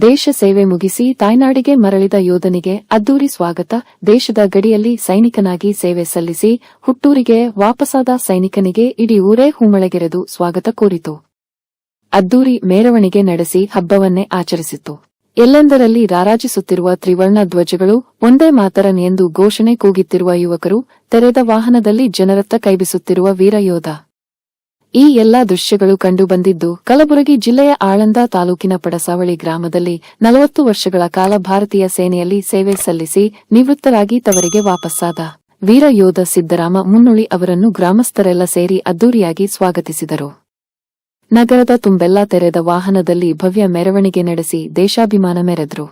ದೇಶ ಸೇವೆ ಮುಗಿಸಿ ತಾಯ್ನಾಡಿಗೆ ಮರಳಿದ ಯೋಧನಿಗೆ ಅದ್ದೂರಿ ಸ್ವಾಗತ. ದೇಶದ ಗಡಿಯಲ್ಲಿ ಸೈನಿಕನಾಗಿ ಸೇವೆ ಸಲ್ಲಿಸಿ ಹುಟ್ಟೂರಿಗೆ ವಾಪಸಾದ ಸೈನಿಕನಿಗೆ ಇಡೀ ಊರೇ ಹೂಮಳೆಗೆರೆದು ಸ್ವಾಗತ ಕೋರಿತು. ಅದ್ದೂರಿ ಮೇರವಣಿಗೆ ನಡೆಸಿ ಹಬ್ಬವನ್ನೇ ಆಚರಿಸಿತು. ಎಲ್ಲೆಂದರಲ್ಲಿ ರಾರಾಜಿಸುತ್ತಿರುವ ತ್ರಿವರ್ಣ ಧ್ವಜಗಳು ಒಂದೇ ಮಾತರನ್ ಎಂದು ಘೋಷಣೆ ಕೂಗಿತ್ತಿರುವ ಯುವಕರು ತೆರೆದ ವಾಹನದಲ್ಲಿ ಜನರತ್ತ ಕೈಬಿಸುತ್ತಿರುವ ವೀರಯೋಧ ಈ ಎಲ್ಲಾ ದೃಶ್ಯಗಳು ಕಂಡುಬಂದಿದ್ದು ಕಲಬುರಗಿ ಜಿಲ್ಲೆಯ ಆಳಂದ ತಾಲೂಕಿನ ಪಡಸಾವಳಿ ಗ್ರಾಮದಲ್ಲಿ ನಲವತ್ತು ವರ್ಷಗಳ ಕಾಲ ಭಾರತೀಯ ಸೇನೆಯಲ್ಲಿ ಸೇವೆ ಸಲ್ಲಿಸಿ ನಿವೃತ್ತರಾಗಿ ತವರಿಗೆ ವಾಪಸ್ಸಾದ ವೀರ ಯೋಧ ಸಿದ್ದರಾಮ ಮುನ್ನುಳಿ ಅವರನ್ನು ಗ್ರಾಮಸ್ಥರೆಲ್ಲ ಸೇರಿ ಅದ್ದೂರಿಯಾಗಿ ಸ್ವಾಗತಿಸಿದರು. ನಗರದ ತುಂಬೆಲ್ಲ ತೆರೆದ ವಾಹನದಲ್ಲಿ ಭವ್ಯ ಮೆರವಣಿಗೆ ನಡೆಸಿ ದೇಶಾಭಿಮಾನ ಮೆರೆದ್ರು.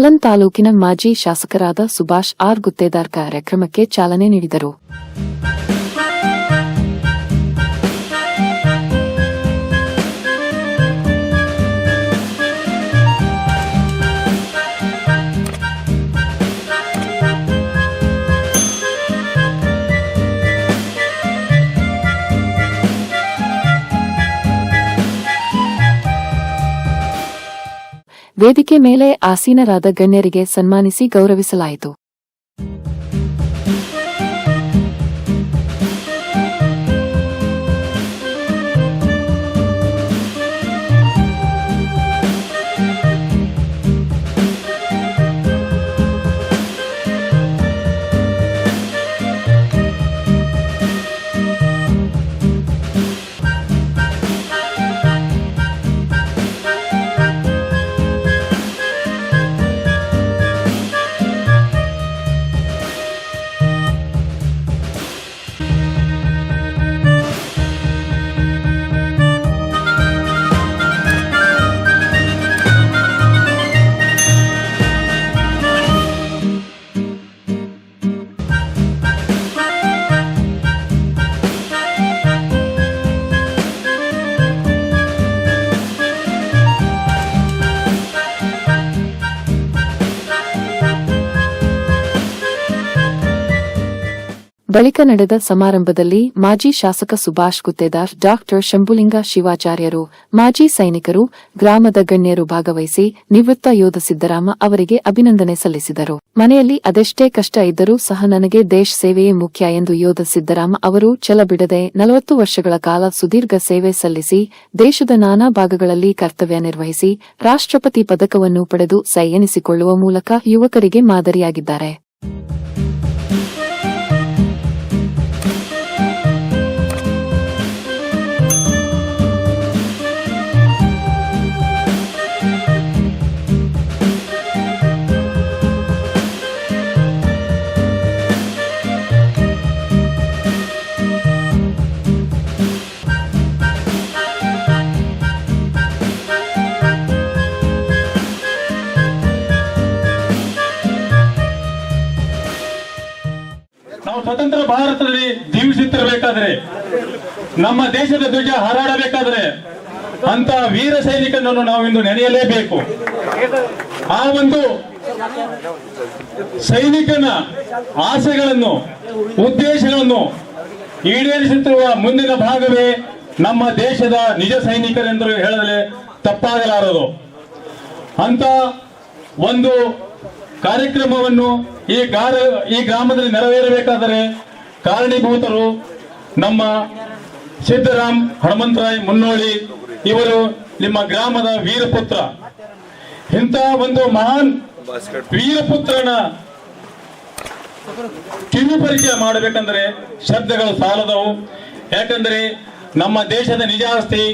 ಅಲನ್ ತಾಲೂಕಿನ ಮಾಜಿ ಶಾಸಕರಾದ ಸುಭಾಷ್ ಆರ್ ಗುತ್ತೇದಾರ್ ಕಾರ್ಯಕ್ರಮಕ್ಕೆ ಚಾಲನೆ ನೀಡಿದರು. ವೇದಿಕೆ ಮೇಲೆ ಆಸೀನರಾದ ಗಣ್ಯರಿಗೆ ಸನ್ಮಾನಿಸಿ ಗೌರವಿಸಲಾಯಿತು. ಬಳಿಕ ನಡೆದ ಸಮಾರಂಭದಲ್ಲಿ ಮಾಜಿ ಶಾಸಕ ಸುಭಾಷ್ ಗುತ್ತೇದಾರ್, ಡಾಕ್ಟರ್ ಶಂಭುಲಿಂಗ ಶಿವಾಚಾರ್ಯರು, ಮಾಜಿ ಸೈನಿಕರು, ಗ್ರಾಮದ ಗಣ್ಯರು ಭಾಗವಹಿಸಿ ನಿವೃತ್ತ ಯೋಧ ಸಿದ್ದರಾಮ ಅವರಿಗೆ ಅಭಿನಂದನೆ ಸಲ್ಲಿಸಿದರು. ಮನೆಯಲ್ಲಿ ಅದೆಷ್ಟೇ ಕಷ್ಟ ಇದ್ದರೂ ಸಹ ನನಗೆ ದೇಶ ಸೇವೆಯೇ ಮುಖ್ಯ ಎಂದು ಯೋಧ ಸಿದ್ದರಾಮ ಅವರು ಛಲ ಬಿಡದೆ ನಲವತ್ತು ವರ್ಷಗಳ ಕಾಲ ಸುದೀರ್ಘ ಸೇವೆ ಸಲ್ಲಿಸಿ, ದೇಶದ ನಾನಾ ಭಾಗಗಳಲ್ಲಿ ಕರ್ತವ್ಯ ನಿರ್ವಹಿಸಿ, ರಾಷ್ಟ್ರಪತಿ ಪದಕವನ್ನು ಪಡೆದು ಸೈ ಎನಿಸಿಕೊಳ್ಳುವ ಮೂಲಕ ಯುವಕರಿಗೆ ಮಾದರಿಯಾಗಿದ್ದಾರೆ. ಸ್ವತಂತ್ರ ಭಾರತದಲ್ಲಿ ಜೀವಿಸುತ್ತಿರಬೇಕಾದ್ರೆ, ನಮ್ಮ ದೇಶದ ಧ್ವಜ ಹಾರಾಡಬೇಕಾದ್ರೆ ಅಂತ ವೀರ ಸೈನಿಕನನ್ನು ನಾವು ಇಂದು ನೆನೆಯಲೇಬೇಕು. ಆ ಒಂದು ಸೈನಿಕನ ಆಸೆಗಳನ್ನು, ಉದ್ದೇಶಗಳನ್ನು ಈಡೇರಿಸುತ್ತಿರುವ ಮುಂದಿನ ಭಾಗವೇ ನಮ್ಮ ದೇಶದ ನಿಜ ಸೈನಿಕರೆಂದು ಹೇಳಲೇ ತಪ್ಪಾಗಲಾರದು. ಅಂತ ಒಂದು ಕಾರ್ಯಕ್ರಮವನ್ನು ಈ ಗಾರ, ಈ ಗ್ರಾಮದಲ್ಲಿ ನೆರವೇರಬೇಕಾದರೆ ಕಾರಣೀಭೂತರು ನಮ್ಮ ಸಿದ್ದರಾಮ್ ಹನುಮಂತರಾಯ್ ಮುನ್ನೋಳಿ ಇವರು ನಿಮ್ಮ ಗ್ರಾಮದ ವೀರಪುತ್ರ. ಇಂಥ ಒಂದು ಮಹಾನ್ ವೀರಪುತ್ರನ ಕಿವಿ ಪರಿಚಯ ಮಾಡಬೇಕಂದ್ರೆ ಶಬ್ದಗಳು ಸಾಲದವು. ಯಾಕಂದ್ರೆ ನಮ್ಮ ದೇಶದ ನಿಜಾಸ್ತಿ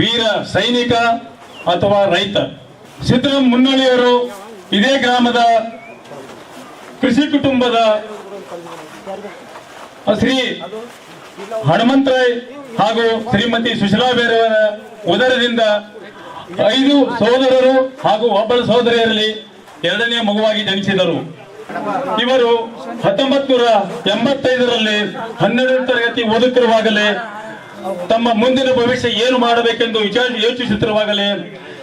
ವೀರ ಸೈನಿಕ ಅಥವಾ ರೈತ. ಸಿದ್ದರಾಮ್ ಮುನ್ನೋಳಿಯವರು ಇದೇ ಗ್ರಾಮದ ಕೃಷಿ ಕುಟುಂಬದ ಶ್ರೀ ಹನುಮಂತರಾಯ್ ಹಾಗೂ ಶ್ರೀಮತಿ ಸುಶೀಲಾ ಬೇರೆಯವರ ಉದರದಿಂದ ಐದು ಸಹೋದರರು ಹಾಗೂ ಒಬ್ಬಳ ಸಹೋದರಿಯರಲ್ಲಿ ಎರಡನೇ ಮಗುವಾಗಿ ಜನಿಸಿದರು. ಇವರು ಹತ್ತೊಂಬತ್ ನೂರ ಎಂಬತ್ತೈದರಲ್ಲಿ ಹನ್ನೆರಡನೇ ತರಗತಿ ಓದುತ್ತಿರುವಾಗಲೇ ತಮ್ಮ ಮುಂದಿನ ಭವಿಷ್ಯ ಏನು ಮಾಡಬೇಕೆಂದು ವಿಚಾರ ಯೋಚಿಸುತ್ತಿರುವಾಗಲೇ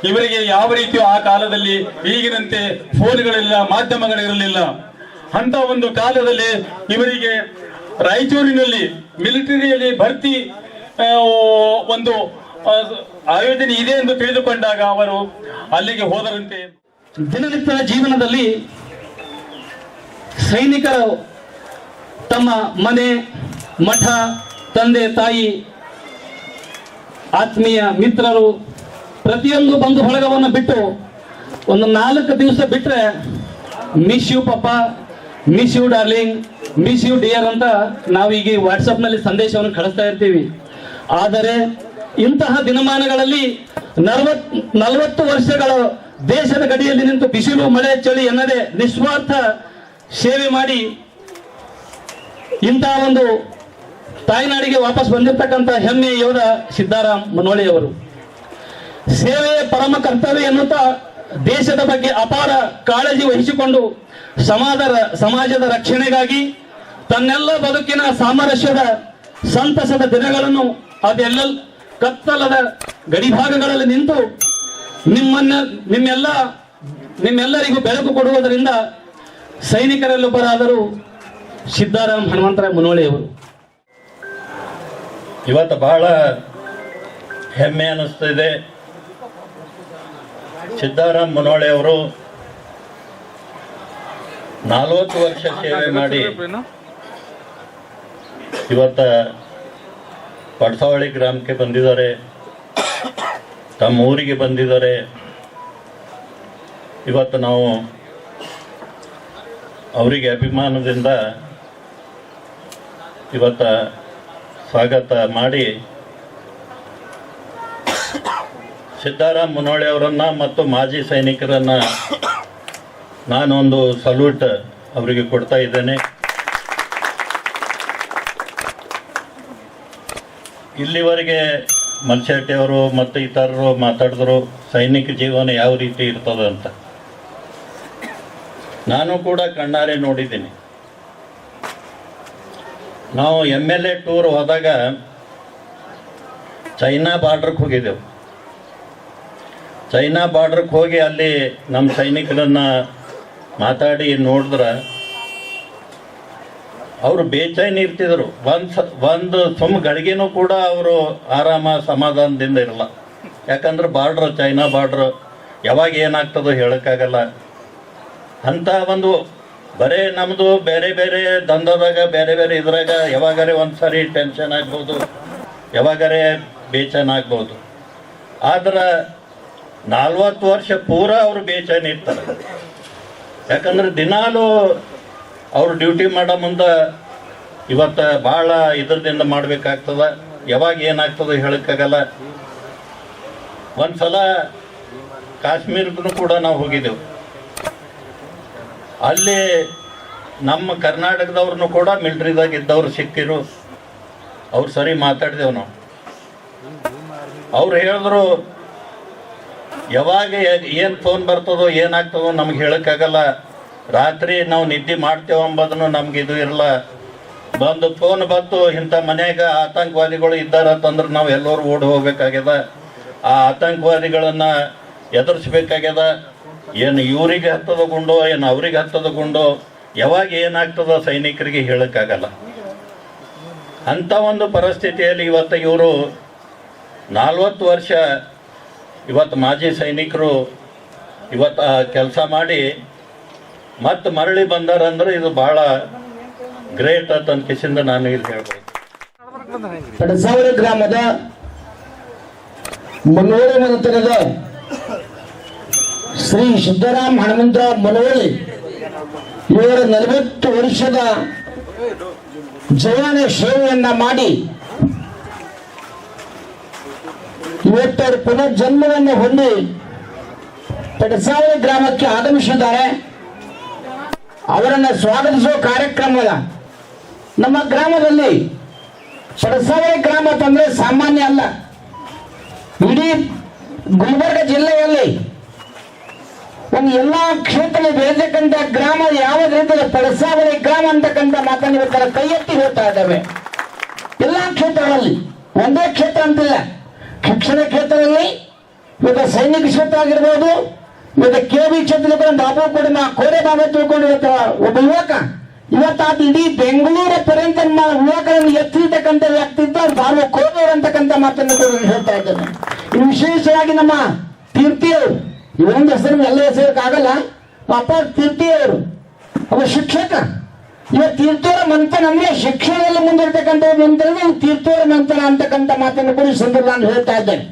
ಇವರಿಗೆ ಯಾವ ರೀತಿಯೂ ಆ ಕಾಲದಲ್ಲಿ ಈಗಿನಂತೆ ಫೋನ್ಗಳಿಲ್ಲ, ಮಾಧ್ಯಮಗಳಿರಲಿಲ್ಲ. ಅಂತ ಒಂದು ಕಾಲದಲ್ಲಿ ಇವರಿಗೆ ರಾಯಚೂರಿನಲ್ಲಿ ಮಿಲಿಟರಿಯಲ್ಲಿ ಭರ್ತಿ ಒಂದು ಆಯೋಜನೆ ಇದೆ ಎಂದು ತಿಳಿದುಕೊಂಡಾಗ ಅವರು ಅಲ್ಲಿಗೆ ಹೋದರಂತೆ. ದಿನನಿತ್ಯ ಜೀವನದಲ್ಲಿ ಸೈನಿಕರು ತಮ್ಮ ಮನೆ, ಮಠ, ತಂದೆ, ತಾಯಿ, ಆತ್ಮೀಯ ಮಿತ್ರರು ಪ್ರತಿಯೊಂದು ಬಂಧು ಬಳಗವನ್ನು ಬಿಟ್ಟು ಒಂದು ನಾಲ್ಕು ದಿವಸ ಬಿಟ್ಟರೆ miss you papa miss you darling miss you dear ಅಂತ ನಾವೀಗ ವಾಟ್ಸಪ್ನಲ್ಲಿ ಸಂದೇಶವನ್ನು ಕಳಿಸ್ತಾ ಇರ್ತೀವಿ. ಆದರೆ ಇಂತಹ ದಿನಮಾನಗಳಲ್ಲಿ ನಲವತ್, ನಲವತ್ತು ವರ್ಷಗಳ ದೇಶದ ಗಡಿಯಲ್ಲಿ ನಿಂತು ಬಿಸಿಲು, ಮಳೆ, ಚಳಿ ಎನ್ನದೆ ನಿಸ್ವಾರ್ಥ ಸೇವೆ ಮಾಡಿ ಇಂತಹ ಒಂದು ತಾಯ್ನಾಡಿಗೆ ವಾಪಸ್ ಬಂದಿರತಕ್ಕಂಥ ಹೆಮ್ಮೆ ಯೋಧ ಸಿದ್ದಾರಾಮ್ ಮುನೋಳಿಯವರು. ಸೇವೆಯ ಪರಮ ಕರ್ತವ್ಯ ಎನ್ನುತ್ತಾ ದೇಶದ ಬಗ್ಗೆ ಅಪಾರ ಕಾಳಜಿ ವಹಿಸಿಕೊಂಡು ಸಮಾಜದ ಸಮಾಜದ ರಕ್ಷಣೆಗಾಗಿ ತನ್ನೆಲ್ಲ ಬದುಕಿನ ಸಾಮರಸ್ಯದ ಸಂತಸದ ದಿನಗಳನ್ನು ಅದೆಲ್ಲ ಕತ್ತಲದ ಗಡಿಭಾಗಗಳಲ್ಲಿ ನಿಂತು ನಿಮ್ಮನ್ನ, ನಿಮ್ಮೆಲ್ಲ, ನಿಮ್ಮೆಲ್ಲರಿಗೂ ಬೆಳಕು ಕೊಡುವುದರಿಂದ ಸೈನಿಕರಲ್ಲೊಬ್ಬರಾದರೂ ಸಿದ್ದಾರಾಮ್ ಹನುಮಂತರಾಯ ಮುನೋಳಿಯವರು. ಇವತ್ತು ಬಹಳ ಹೆಮ್ಮೆ ಅನ್ನಿಸ್ತಿದೆ ಸಿದ್ದಾರಾಮ್ ಮನೋಳೆ ಅವರು ನಲವತ್ತು ವರ್ಷ ಸೇವೆ ಮಾಡಿ ಇವತ್ತ ಪಡ್ಸಾವಳಿ ಗ್ರಾಮಕ್ಕೆ ಬಂದಿದ್ದಾರೆ. ತಮ್ಮ ಊರಿಗೆ ಬಂದಿದ್ದಾರೆ. ಇವತ್ತು ನಾವು ಅವರಿಗೆ ಅಭಿಮಾನದಿಂದ ಇವತ್ತ ಸ್ವಾಗತ ಮಾಡಿ ಸಿದ್ದಾರಾಮ್ ಮುನೋಳಿ ಅವರನ್ನ ಮತ್ತು ಮಾಜಿ ಸೈನಿಕರನ್ನ ನಾನೊಂದು ಸಲ್ಯೂಟ್ ಅವರಿಗೆ ಕೊಡ್ತಾ ಇದ್ದೇನೆ. ಇಲ್ಲಿವರೆಗೆ ಮಲ್ಶೆಟ್ಟಿ ಅವರು ಮತ್ತು ಇತರರು ಮಾತಾಡಿದ್ರು, ಸೈನಿಕ ಜೀವನ ಯಾವ ರೀತಿ ಇರ್ತದೆ ಅಂತ. ನಾನು ಕೂಡ ಕಣ್ಣಾರೆ ನೋಡಿದ್ದೀನಿ. ನಾವು ಎಂ ಎಲ್ ಎ ಟೂರ್ ಹೋದಾಗ, ಚೈನಾ ಬಾರ್ಡ್ರಿಗೆ ಹೋಗಿದ್ದೆವು. ಚೈನಾ ಬಾರ್ಡ್ರಿಗೆ ಹೋಗಿ ಅಲ್ಲಿ ನಮ್ಮ ಸೈನಿಕರನ್ನ ಮಾತಾಡಿ ನೋಡಿದ್ರೆ, ಅವರು ಬೇಚೈನ್ ಇರ್ತಿದ್ರು. ಒಂದು ಒಂದು ಸುಮ್ಮ ಗಳಿಗೆನೂ ಕೂಡ ಅವರು ಆರಾಮ ಸಮಾಧಾನದಿಂದ ಇರಲ್ಲ. ಯಾಕಂದ್ರೆ ಬಾರ್ಡ್ರ್ ಚೈನಾ ಬಾರ್ಡ್ರ್ ಯಾವಾಗ ಏನಾಗ್ತದೋ ಹೇಳೋಕ್ಕಾಗಲ್ಲ. ಅಂತ ಒಂದು ಬರೇ ನಮ್ಮದು ಬೇರೆ ಬೇರೆ ದಂಧದಾಗ, ಬೇರೆ ಬೇರೆ ಇದ್ರಾಗ ಯಾವಾಗಾರೆ ಒಂದು ಸಾರಿ ಟೆನ್ಷನ್ ಆಗ್ಬೋದು, ಯಾವಾಗಾರೆ ಬೇಚೈನ್ ಆಗ್ಬೋದು. ಆದ್ರೆ ನಲ್ವತ್ತು ವರ್ಷ ಪೂರ ಅವರು ಬೇಚಾನೆ ಇರ್ತಾರೆ. ಯಾಕಂದ್ರೆ ದಿನಾಲು ಅವ್ರು ಡ್ಯೂಟಿ ಮಾಡೋ ಮುಂದೆ ಇವತ್ತು ಭಾಳ ಇದರದಿಂದ ಮಾಡ್ಬೇಕಾಗ್ತದ. ಯಾವಾಗ ಏನಾಗ್ತದೆ ಹೇಳೋಕ್ಕಾಗಲ್ಲ. ಒಂದು ಸಲ ಕಾಶ್ಮೀರದೂ ಕೂಡ ನಾವು ಹೋಗಿದ್ದೆವು. ಅಲ್ಲಿ ನಮ್ಮ ಕರ್ನಾಟಕದವ್ರನ್ನು ಕೂಡ ಮಿಲ್ಟ್ರಿದಾಗ ಇದ್ದವ್ರು ಸಿಕ್ಕಿರು. ಅವ್ರು ಸರಿ ಮಾತಾಡಿದೆವು ನಾವು. ಅವ್ರು ಹೇಳಿದ್ರು ಯಾವಾಗ ಏನು ಫೋನ್ ಬರ್ತದೋ ಏನಾಗ್ತದೋ ನಮ್ಗೆ ಹೇಳೋಕ್ಕಾಗಲ್ಲ. ರಾತ್ರಿ ನಾವು ನಿದ್ದೆ ಮಾಡ್ತೇವೆ ಅಂಬೋದನ್ನು ನಮ್ಗೆ ಇದು ಇರಲ್ಲ. ಬಂದು ಫೋನ್ ಬಂತು ಇಂಥ ಮನೆಯಾಗ ಆತಂಕವಾದಿಗಳು ಇದ್ದಾರಂತಂದ್ರೆ ನಾವು ಎಲ್ಲರೂ ಓಡಿ ಹೋಗ್ಬೇಕಾಗ್ಯದ. ಆ ಆತಂಕವಾದಿಗಳನ್ನು ಎದುರಿಸ್ಬೇಕಾಗ್ಯದ. ಏನು ಇವ್ರಿಗೆ ಹತ್ತದ ಗುಂಡೋ, ಏನು ಅವ್ರಿಗೆ ಹತ್ತದ ಗುಂಡೋ, ಯಾವಾಗ ಏನಾಗ್ತದೋ ಸೈನಿಕರಿಗೆ ಹೇಳೋಕ್ಕಾಗಲ್ಲ. ಅಂಥ ಒಂದು ಪರಿಸ್ಥಿತಿಯಲ್ಲಿ ಇವತ್ತು ಇವರು ನಲ್ವತ್ತು ವರ್ಷ ಇವತ್ತು ಮಾಜಿ ಸೈನಿಕರು ಇವತ್ತು ಕೆಲಸ ಮಾಡಿ ಮತ್ತೆ ಮರಳಿ ಬಂದಾರಂದ್ರೆ ಇದು ಬಹಳ ಗ್ರೇಟ್ ಅಂತ ಕಿಸಿಂದ ನಾನು ಇಲ್ಲಿ ಹೇಳ್ಬೋದು. ಸಾವಿರ ಗ್ರಾಮದ ಮನೋಳಿ ಮನೆತನದ ಶ್ರೀ ಸಿದ್ದರಾಮ್ ಹನುಮಂತರಾವ್ ಮನೋಳಿ ಇವರ ನಲವತ್ತು ವರ್ಷದ ಜೀವನ ಸೇವೆಯನ್ನ ಮಾಡಿ ಇವತ್ತು ಪುನರ್ಜನ್ಮವನ್ನು ಹೊಂದಿ ಪಡಸಾವಳಿ ಗ್ರಾಮಕ್ಕೆ ಆಗಮಿಸಿದ್ದಾರೆ. ಅವರನ್ನ ಸ್ವಾಗತಿಸುವ ಕಾರ್ಯಕ್ರಮದ ನಮ್ಮ ಗ್ರಾಮದಲ್ಲಿ ಪಡಸಾವಳಿ ಗ್ರಾಮ ತಂದ್ರೆ ಸಾಮಾನ್ಯ ಅಲ್ಲ. ಇಡೀ ಗುಲ್ಬರ್ಗ ಜಿಲ್ಲೆಯಲ್ಲಿ ಒಂದು ಎಲ್ಲಾ ಕ್ಷೇತ್ರ ಬೆಳೆತಕ್ಕಂಥ ಗ್ರಾಮ ಯಾವ ರೀತಿಯ ಪಡಸಾವಳಿ ಗ್ರಾಮ ಅಂತಕ್ಕಂಥ ಮಾತನ್ನು ಕೈ ಎತ್ತಿ ಹೇಳ್ತಾ ಇದ್ದಾವೆ. ಎಲ್ಲಾ ಕ್ಷೇತ್ರಗಳಲ್ಲಿ ಒಂದೇ ಕ್ಷೇತ್ರ ಅಂತಿಲ್ಲ. ಶಿಕ್ಷಣ ಕ್ಷೇತ್ರದಲ್ಲಿ ಇವತ್ತು ಸೈನಿಕ ಕ್ಷೇತ್ರ ಆಗಿರ್ಬೋದು ಇವತ್ತು ಕೆ ಬಿ ಕ್ಷೇತ್ರದಲ್ಲಿ ಬಾಬು ಕೂಡ ಕೋರೆ ಬಾಬೆ ತಿಳ್ಕೊಂಡು ಒಬ್ಬ ಯುವಕ. ಇವತ್ತು ಅದು ಇಡೀ ಬೆಂಗಳೂರ ಪರ್ಯಂತ ಯುವಕರನ್ನು ಎತ್ತಿರ್ತಕ್ಕಂಥ ವ್ಯಕ್ತಿ ಇದ್ದು ಅವ್ರು ಬಾಬು ಕೋರವರು ಅಂತಕ್ಕಂಥ ಮಾತನ್ನು ಕೂಡ ಹೇಳ್ತಾ ಇದ್ದೇನೆ. ಇನ್ನು ವಿಶೇಷವಾಗಿ ನಮ್ಮ ತೀರ್ಥಿಯವರು ಇವರೊಂದು ಹೆಸರು ಎಲ್ಲ ಹೆಸರಕ್ಕಾಗಲ್ಲ ಪಾಪ ತೀರ್ಥಿಯವರು ಅವರು ಶಿಕ್ಷಕ. ಇವತ್ತು ತೀರ್ಥೋರ ಮಂಥನ ಅಂದ್ರೆ ಶಿಕ್ಷಣದಲ್ಲಿ ಮುಂದಿರ್ತಕ್ಕಂಥ ಮಂತ್ರನೇ ತೀರ್ಥೋರ ಮಂಥನ ಅಂತಕ್ಕಂಥ ಮಾತನ್ನು ಕೂಡ ಸಂದರ್ಭ ನಾನು ಹೇಳ್ತಾ ಇದ್ದೇನೆ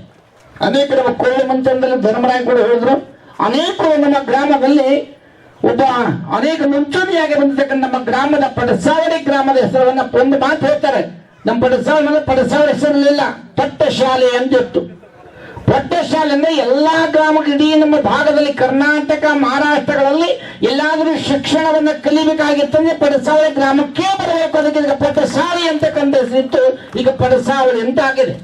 ಅನೇಕ ನಮ್ಮ ಕೋಳಿ ಮಂತ್ರದಲ್ಲಿ ಧರ್ಮರಾಯ ಕೂಡ ಹೇಳಿದ್ರು. ಅನೇಕರು ನಮ್ಮ ಗ್ರಾಮದಲ್ಲಿ ಒಬ್ಬ ಅನೇಕ ಮುಂಚೂಣಿಯಾಗಿ ಬಂದಿರ್ತಕ್ಕಂಥ ನಮ್ಮ ಗ್ರಾಮದ ಪಡಸಾವಳಿ ಗ್ರಾಮದ ಹೆಸರನ್ನ ಒಂದು ಮಾತು ಹೇಳ್ತಾರೆ. ನಮ್ಮ ಪಡಸಾವಳಿ ಪಡಸಾವಳಿ ಹೆಸರಲ್ಲಿಲ್ಲ ಪಟ್ಟ ಶಾಲೆ ಅಂತಿತ್ತು ಅಂದ್ರೆ ಎಲ್ಲಾ ಗ್ರಾಮ ಇಡೀ ನಮ್ಮ ಭಾಗದಲ್ಲಿ ಕರ್ನಾಟಕ, ಮಹಾರಾಷ್ಟ್ರಗಳಲ್ಲಿ ಎಲ್ಲಾದ್ರೂ ಶಿಕ್ಷಣವನ್ನು ಕಲಿಬೇಕಾಗಿತ್ತಂದ್ರೆ ಪಡಸಾವಳಿ ಗ್ರಾಮಕ್ಕೆ ಬರಬೇಕು. ಅದಕ್ಕೆ ಈಗ ಪಟಸಾವಳಿ ಅಂತಕ್ಕಂಥ ಸಿಟ್ಟು ಈಗ ಪಡಸಾವಳಿ ಅಂತ ಆಗಿದೆ.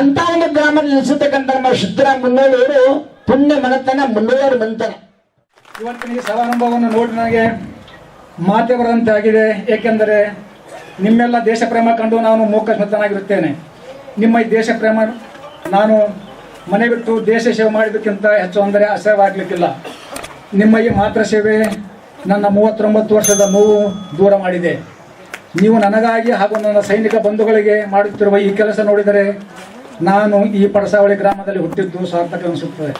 ಅಂತ ಒಂದು ಗ್ರಾಮದಲ್ಲಿ ನಿಲ್ಲಿಸತಕ್ಕಂಥ ನಮ್ಮ ಸಿದ್ದರಾಮ ಮುನ್ನೋಳಿಯವರು ಪುಣ್ಯ ಮನತನ ಮುನ್ನೋಳರ ಮಂತನ ಇವತ್ತಿನ ಸಮಾರಂಭವನ್ನು ನೋಡಿ ನನಗೆ ಮಾತೆ ಬರದಂತಾಗಿದೆ ಏಕೆಂದರೆ ನಿಮ್ಮೆಲ್ಲ ದೇಶ ಪ್ರೇಮ ಕಂಡು ನಾನು ಮೂಕಸ್ಮತನಾಗಿರುತ್ತೇನೆ ನಿಮ್ಮ ಈ ದೇಶ ಪ್ರೇಮ ನಾನು ಮನೆ ಬಿಟ್ಟು ದೇಶ ಸೇವೆ ಮಾಡಿದ್ದಕ್ಕಿಂತ ಹೆಚ್ಚು ಅಂದರೆ ಅಸಹ್ಯವಾಗಲಿಕ್ಕಿಲ್ಲ. ನಿಮ್ಮ ಈ ಮಾತೃ ಸೇವೆ ನನ್ನ ಮೂವತ್ತೊಂಬತ್ತು ವರ್ಷದ ನೋವು ದೂರ ಮಾಡಿದೆ. ನೀವು ನನಗಾಗಿ ಹಾಗೂ ನನ್ನ ಸೈನಿಕ ಬಂಧುಗಳಿಗೆ ಮಾಡುತ್ತಿರುವ ಈ ಕೆಲಸ ನೋಡಿದರೆ ನಾನು ಈ ಪಡಸಾವಳಿ ಗ್ರಾಮದಲ್ಲಿ ಹುಟ್ಟಿದ್ದು ಸಾರ್ಥಕ ಅನಿಸುತ್ತದೆ.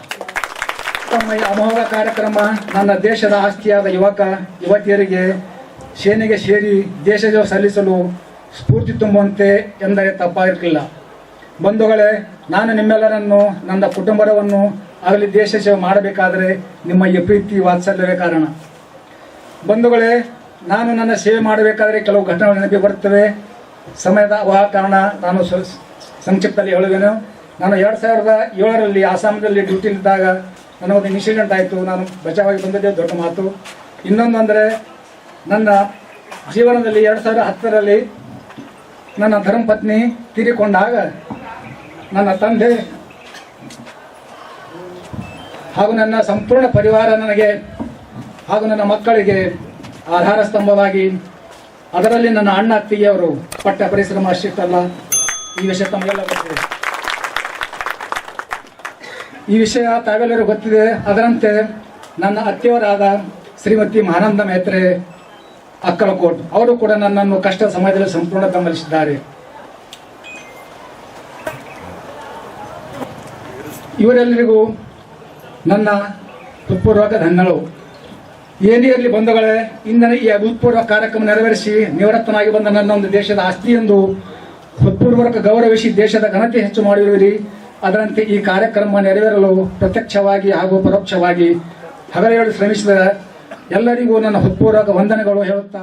ತಮ್ಮ ಈ ಅಮೋಘ ಕಾರ್ಯಕ್ರಮ ನನ್ನ ದೇಶದ ಆಸ್ತಿಯಾದ ಯುವಕ, ಯುವತಿಯರಿಗೆ ಸೇನೆಗೆ ಸೇರಿ ದೇಶ ಸಲ್ಲಿಸಲು ಸ್ಫೂರ್ತಿ ತುಂಬುವಂತೆ ಎಂದರೆ ತಪ್ಪಾಗಿರಲಿಲ್ಲ. ಬಂಧುಗಳೇ ನಾನು ನಿಮ್ಮೆಲ್ಲರನ್ನು, ನನ್ನ ಕುಟುಂಬವನ್ನು ಆಗಲಿ ದೇಶ ಸೇವೆ ಮಾಡಬೇಕಾದರೆ ನಿಮ್ಮ ಈ ಪ್ರೀತಿ ವಾತ್ಸಲ್ಯವೇ ಕಾರಣ. ಬಂಧುಗಳೇ, ನಾನು ನನ್ನ ಸೇವೆ ಮಾಡಬೇಕಾದರೆ ಕೆಲವು ಘಟನೆಗಳು ನೆನಪಿ ಬರುತ್ತವೆ. ಸಮಯದ ಅಭಾವ ಕಾರಣ ನಾನು ಸಂಕ್ಷಿಪ್ತದಲ್ಲಿ ಹೇಳುವೆನು. ನಾನು ಎರಡು ಸಾವಿರದ ಏಳರಲ್ಲಿ ಆಸಾಮದಲ್ಲಿ ಡ್ಯೂಟಿಲಿದ್ದಾಗ ನನಗೊಂದು ಇನ್ಸಿಡೆಂಟ್ ಆಯಿತು. ನಾನು ಬಚಾವಾಗಿ ಬಂದದ್ದೇ, ದೊಡ್ಡ ಮಾತು. ಇನ್ನೊಂದು ಅಂದರೆ, ನನ್ನ ಜೀವನದಲ್ಲಿ ಎರಡು ಸಾವಿರದ ಹತ್ತರಲ್ಲಿ ನನ್ನ ಧರ್ಮಪತ್ನಿ ತೀರಿಕೊಂಡಾಗ ನನ್ನ ತಂದೆ ಹಾಗೂ ನನ್ನ ಸಂಪೂರ್ಣ ಪರಿವಾರ ನನಗೆ ಹಾಗೂ ನನ್ನ ಮಕ್ಕಳಿಗೆ ಆಧಾರ ಸ್ತಂಭವಾಗಿ, ಅದರಲ್ಲಿ ನನ್ನ ಅಣ್ಣ ಅತ್ತಿಗೆಯವರು ಪಟ್ಟ ಪರಿಶ್ರಮ ಅಷ್ಟಿತ್ತಲ್ಲ. ಈ ವಿಷಯ ತಮಗೆಲ್ಲ ಗೊತ್ತಿದೆ. ಈ ವಿಷಯ ತಾವೆಲ್ಲರೂ ಗೊತ್ತಿದೆ. ಅದರಂತೆ ನನ್ನ ಅತ್ತಿಯವರಾದ ಶ್ರೀಮತಿ ಮಹಾನಂದ ಮೇತ್ರೆ, ಅಕ್ಕಲಕೋಟ್, ಅವರು ಕೂಡ ನನ್ನನ್ನು ಕಷ್ಟ ಸಮಯದಲ್ಲಿ ಸಂಪೂರ್ಣ ಬೆಂಬಲಿಸಿದ್ದಾರೆ. ಇವರೆಲ್ಲರಿಗೂ ನನ್ನ ಹೃತ್ಪೂರ್ವಕ ಧನ್ಯಗಳು. ಏನೇ ಇರಲಿ ಬಂಧುಗಳೇ, ಇಂದನ ಈ ಅಭೂತಪೂರ್ವ ಕಾರ್ಯಕ್ರಮ ನೆರವೇರಿಸಿ ನಿವೃತ್ತನಾಗಿ ಬಂದ ನನ್ನ ಒಂದು ದೇಶದ ಆಸ್ತಿ ಎಂದು ಹೃತ್ಪೂರ್ವಕ ಗೌರವಿಸಿ ದೇಶದ ಘನತೆ ಹೆಚ್ಚು ಮಾಡಿರುವಿರಿ. ಅದರಂತೆ ಈ ಕಾರ್ಯಕ್ರಮ ನೆರವೇರಲು ಪ್ರತ್ಯಕ್ಷವಾಗಿ ಹಾಗೂ ಪರೋಕ್ಷವಾಗಿ ಹಗಲೇಳು ಶ್ರಮಿಸಿದ ಎಲ್ಲರಿಗೂ ನನ್ನ ಹೃತ್ಪೂರ್ವಕ ವಂದನೆಗಳು ಹೇಳುತ್ತಾ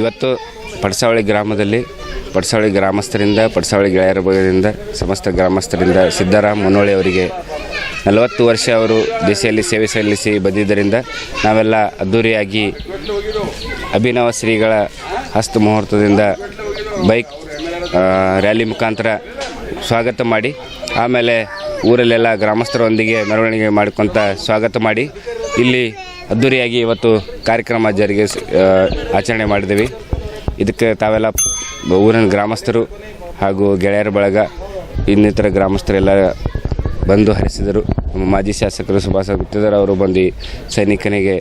ಇವತ್ತು ಪಡ್ಸಾವಳಿ ಗ್ರಾಮದಲ್ಲಿ ಪಡ್ಸಾವಳಿ ಗ್ರಾಮಸ್ಥರಿಂದ, ಪಡ್ಸಾವಳಿ ಗೆಳೆಯರ ಭಾಗದಿಂದ, ಸಮಸ್ತ ಗ್ರಾಮಸ್ಥರಿಂದ ಸಿದ್ದರಾಮ್ ಮುನ್ನೋಳಿ ಅವರಿಗೆ ನಲವತ್ತು ವರ್ಷ ಅವರು ದಿಸೆಯಲ್ಲಿ ಸೇವೆ ಸಲ್ಲಿಸಿ ಬಂದಿದ್ದರಿಂದ ನಾವೆಲ್ಲ ಅದ್ಧೂರಿಯಾಗಿ ಅಭಿನವ ಶ್ರೀಗಳ ಹಸ್ತ ಮುಹೂರ್ತದಿಂದ ಬೈಕ್ ರ್ಯಾಲಿ ಮುಖಾಂತರ ಸ್ವಾಗತ ಮಾಡಿ, ಆಮೇಲೆ ಊರಲ್ಲೆಲ್ಲ ಗ್ರಾಮಸ್ಥರೊಂದಿಗೆ ಮೆರವಣಿಗೆ ಮಾಡ್ಕೊತ ಸ್ವಾಗತ ಮಾಡಿ, ಇಲ್ಲಿ ಅದ್ಧೂರಿಯಾಗಿ ಇವತ್ತು ಕಾರ್ಯಕ್ರಮ ಜಾರಿಗೆ ಆಚರಣೆ ಮಾಡಿದ್ದೀವಿ. ಇದಕ್ಕೆ ತಾವೆಲ್ಲ ಊರಿನ ಗ್ರಾಮಸ್ಥರು ಹಾಗೂ ಗೆಳೆಯರ ಬಳಗ, ಇನ್ನಿತರ ಗ್ರಾಮಸ್ಥರೆಲ್ಲ ಬಂದು ಹರಿಸಿದರು. ನಮ್ಮ ಮಾಜಿ ಶಾಸಕರು ಸುಭಾಷ ಗುತ್ತಿದರ್ ಅವರು ಬಂದು ಸೈನಿಕನಿಗೆ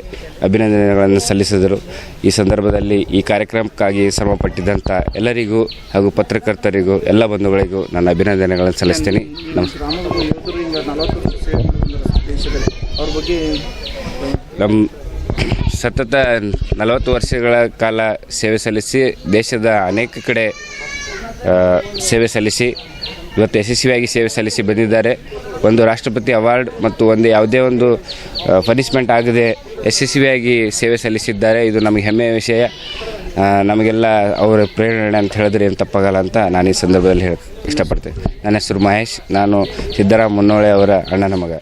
ಅಭಿನಂದನೆಗಳನ್ನು ಸಲ್ಲಿಸಿದರು. ಈ ಸಂದರ್ಭದಲ್ಲಿ ಈ ಕಾರ್ಯಕ್ರಮಕ್ಕಾಗಿ ಶ್ರಮಪಟ್ಟಿದ್ದಂಥ ಎಲ್ಲರಿಗೂ ಹಾಗೂ ಪತ್ರಕರ್ತರಿಗೂ, ಎಲ್ಲ ಬಂಧುಗಳಿಗೂ ನನ್ನ ಅಭಿನಂದನೆಗಳನ್ನು ಸಲ್ಲಿಸ್ತೀನಿ. ನಮಸ್ಕಾರ ನಮ್ಮ ಸತತ ನಲವತ್ತು ವರ್ಷಗಳ ಕಾಲ ಸೇವೆ ಸಲ್ಲಿಸಿ ದೇಶದ ಅನೇಕ ಕಡೆ ಸೇವೆ ಸಲ್ಲಿಸಿ, ಇವತ್ತು ಯಶಸ್ವಿಯಾಗಿ ಸೇವೆ ಸಲ್ಲಿಸಿ ಬಂದಿದ್ದಾರೆ. ಒಂದು ರಾಷ್ಟ್ರಪತಿ ಅವಾರ್ಡ್ ಮತ್ತು ಒಂದು ಯಾವುದೇ ಒಂದು ಪನಿಷ್ಮೆಂಟ್ ಆಗದೆ ಯಶಸ್ವಿಯಾಗಿ ಸೇವೆ ಸಲ್ಲಿಸಿದ್ದಾರೆ. ಇದು ನಮಗೆ ಹೆಮ್ಮೆಯ ವಿಷಯ. ನಮಗೆಲ್ಲ ಅವರ ಪ್ರೇರಣೆ ಅಂತ ಹೇಳಿದ್ರೆ ಏನು ತಪ್ಪಾಗಲ್ಲ ಅಂತ ನಾನು ಈ ಸಂದರ್ಭದಲ್ಲಿ ಹೇಳಕ್ಕೆ ಇಷ್ಟಪಡ್ತೇನೆ. ನನ್ನ ಹೆಸರು ಮಹೇಶ್. ನಾನು ಸಿದ್ದರಾಮ ಮುನ್ನೋಳೆ ಅವರ ಅಣ್ಣನ ಮಗ.